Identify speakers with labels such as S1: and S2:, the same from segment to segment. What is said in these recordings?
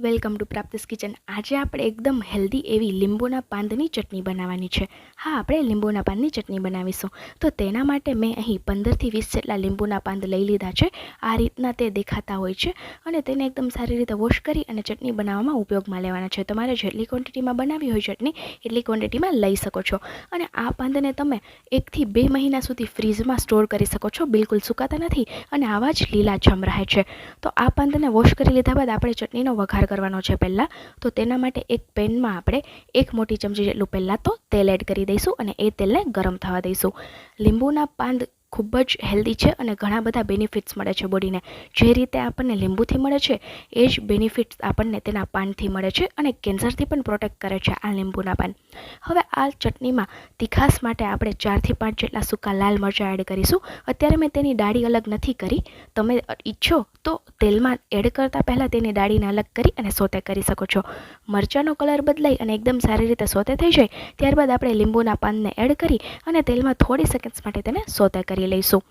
S1: Welcome to પ્રાપ્તિસ kitchen. આજે આપણે એકદમ હેલ્ધી એવી લીંબુના પાંદની ચટણી બનાવવાની છે. હા, આપણે લીંબુના પાંદની ચટણી બનાવીશું. તો તેના માટે મેં અહીં પંદરથી વીસ જેટલા લીંબુના પાંદ લઈ લીધા છે. આ રીતના તે દેખાતા હોય છે અને તેને એકદમ સારી રીતે વોશ કરી અને ચટણી બનાવવામાં ઉપયોગમાં લેવાના છે. તમારે જેટલી ક્વોન્ટિટીમાં બનાવી હોય ચટણી, એટલી ક્વોન્ટિટીમાં લઈ શકો છો. અને આ પાંદને તમે એકથી બે મહિના સુધી ફ્રીઝમાં સ્ટોર કરી શકો છો. બિલકુલ સુકાતા નથી અને આવા જ લીલાછમ રહે છે. તો આ પાંદને વોશ કરી લીધા બાદ આપણે ચટણીનો વઘાર કરવાનો છે પહેલાં, તો તેના માટે એક પેનમાં આપણે એક મોટી ચમચી જેટલું પહેલાં તો તેલ એડ કરી દઈશું અને એ તેલને ગરમ થવા દઈશું. લીંબુના પાંદ ખૂબ જ હેલ્ધી છે અને ઘણા બધા બેનિફિટ્સ મળે છે બોડીને. જે રીતે આપણને લીંબુથી મળે છે, એ જ બેનિફિટ્સ આપણને તેના પાનથી મળે છે અને કેન્સરથી પણ પ્રોટેક્ટ કરે છે આ લીંબુના પાન. હવે આ ચટણીમાં તીખાસ માટે આપણે ચારથી પાંચ જેટલા સૂકા લાલ મરચાં એડ કરીશું. અત્યારે મેં તેની ડાળી અલગ નથી કરી. તમે ઈચ્છો તો તેલમાં એડ કરતાં પહેલાં તેની ડાળીને અલગ કરી અને સોતે કરી શકો છો. મરચાંનો કલર બદલાઈ અને એકદમ સારી રીતે સોતે થઈ જાય, ત્યારબાદ આપણે લીંબુના પાનને એડ કરી અને તેલમાં થોડી સેકન્ડ્સ માટે તેને સોતે કરી લઈશું.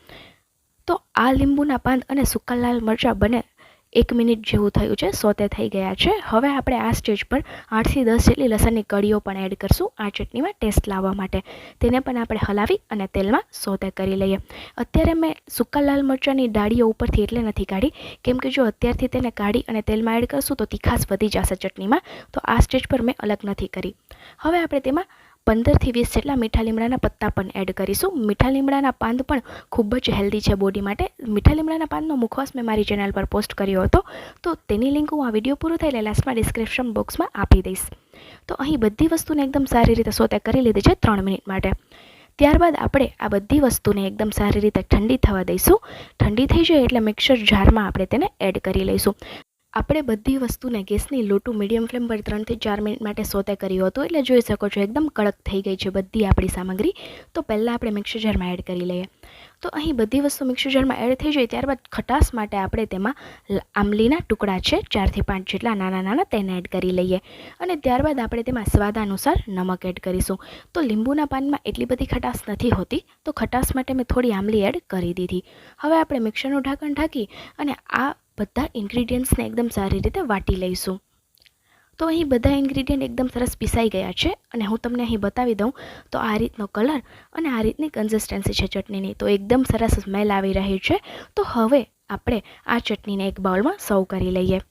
S1: તો આ લીંબુના પાન અને સૂકા લાલ મરચાં બને એક મિનિટ જેવું થયું છે, સોતે થઈ ગયા છે. હવે આપણે આ સ્ટેજ પર આઠથી દસ જેટલી લસણની કળીઓ પણ એડ કરશું આ ચટણીમાં ટેસ્ટ લાવવા માટે. તેને પણ આપણે હલાવી અને તેલમાં સોતે કરી લઈએ. અત્યારે મેં સૂકા લાલ મરચાંની ડાળીઓ ઉપરથી એટલે નથી કાઢી. કેમ કે જો અત્યારથી તેને કાઢી અને તેલમાં એડ કરશું તો તીખાસ વધી જશે ચટણીમાં. તો આ સ્ટેજ પર મેં અલગ નથી કરી. હવે આપણે તેમાં પંદરથી વીસ જેટલા મીઠા લીમડાના પત્તા પણ એડ કરીશું. મીઠા લીમડાના પાંદ પણ ખૂબ જ હેલ્ધી છે બોડી માટે. મીઠા લીમડાના પાંદનો મુખવાસ મેં મારી ચેનલ પર પોસ્ટ કર્યો હતો. તો તેની લિંક હું આ વીડિયો પૂરો થયેલા લાસ્ટમાં ડિસ્ક્રિપ્શન બોક્સમાં આપી દઈશ. તો અહીં બધી વસ્તુને એકદમ સારી રીતે સોતે કરી લીધી છે ત્રણ મિનિટ માટે. ત્યારબાદ આપણે આ બધી વસ્તુને એકદમ સારી રીતે ઠંડી થવા દઈશું. ઠંડી થઈ જાય એટલે મિક્સર જારમાં આપણે તેને એડ કરી લઈશું. આપણે બધી વસ્તુને ગેસની લો મીડિયમ ફ્લેમ પર ત્રણથી ચાર મિનિટ માટે સોતે કર્યું હતું એટલે જોઈ શકો છો એકદમ કડક થઈ ગઈ છે બધી આપણી સામગ્રી. તો પહેલાં આપણે મિક્સર જારમાં એડ કરી લઈએ. તો અહીં બધી વસ્તુ મિક્સર જારમાં એડ થઈ જાય ત્યારબાદ ખટાશ માટે આપણે તેમાં આંબલીના ટુકડા છે ચારથી પાંચ જેટલા નાના નાના તેને એડ કરી લઈએ. અને ત્યારબાદ આપણે તેમાં સ્વાદ અનુસાર નમક એડ કરીશું. તો લીંબુના પાનમાં એટલી બધી ખટાશ નથી હોતી, તો ખટાશ માટે મેં થોડી આંબલી એડ કરી દીધી. હવે આપણે મિક્સરનું ઢાંકણ ઢાંકી અને આ બધા ઇન્ગ્રીડિયન્ટ્સને એકદમ સારી રીતે વાટી લઈશું. તો અહીં બધા ઇન્ગ્રીડિયન્ટ એકદમ સરસ પીસાઈ ગયા છે અને હું તમને અહીં બતાવી દઉં, તો આ રીતનો કલર અને આ રીતની કન્સિસ્ટન્સી છે ચટણીની. તો એકદમ સરસ સ્મેલ આવી રહી છે. તો હવે આપણે આ ચટણીને એક બાઉલમાં સર્વ કરી લઈએ.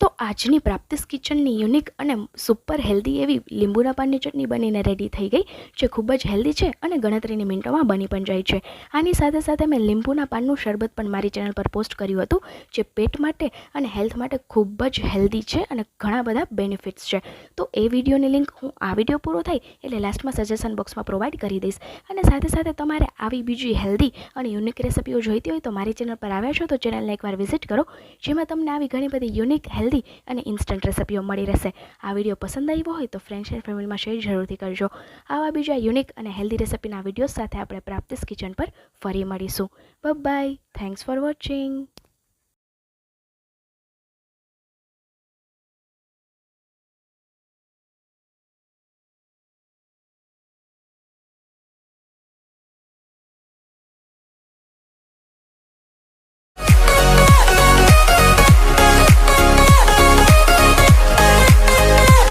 S1: તો આજની પ્રાપ્તિસ કિચનની યુનિક અને સુપર હેલ્ધી એવી લીંબુના પાનની ચટણી બનીને રેડી થઈ ગઈ, જે ખૂબ જ હેલ્ધી છે અને ગણતરીની મિનિટોમાં બની પણ જાય છે. આની સાથે સાથે મેં લીંબુના પાનનું શરબત પણ મારી ચેનલ પર પોસ્ટ કર્યું હતું, જે પેટ માટે અને હેલ્થ માટે ખૂબ જ હેલ્ધી છે અને ઘણા બધા બેનિફિટ્સ છે. તો એ વિડીયોની લિંક હું આ વીડિયો પૂરો થાય એટલે લાસ્ટમાં સજેશન બોક્સમાં પ્રોવાઈડ કરી દઈશ. અને સાથે સાથે તમારે આવી બીજી હેલ્ધી અને યુનિક રેસિપીઓ જોઈતી હોય તો મારી ચેનલ પર આવ્યા છો તો ચેનલને એકવાર વિઝિટ કરો, જેમાં તમને આવી ઘણી બધી યુનિક હેલ્ધી હેલ્ધી અને ઇન્સ્ટન્ટ રેસિપીઓ મળી રહેશે. આ વીડિયો પસંદ આવ્યો હોય તો ફ્રેન્ડ્સ એન્ડ ફેમિલીમાં શેર જરૂરથી કરજો. આવા બીજા યુનિક અને હેલ્ધી રેસિપીના વીડિયો સાથે આપણે પ્રાપ્તિસ કિચન પર ફરી મળીશું. By thanks for watching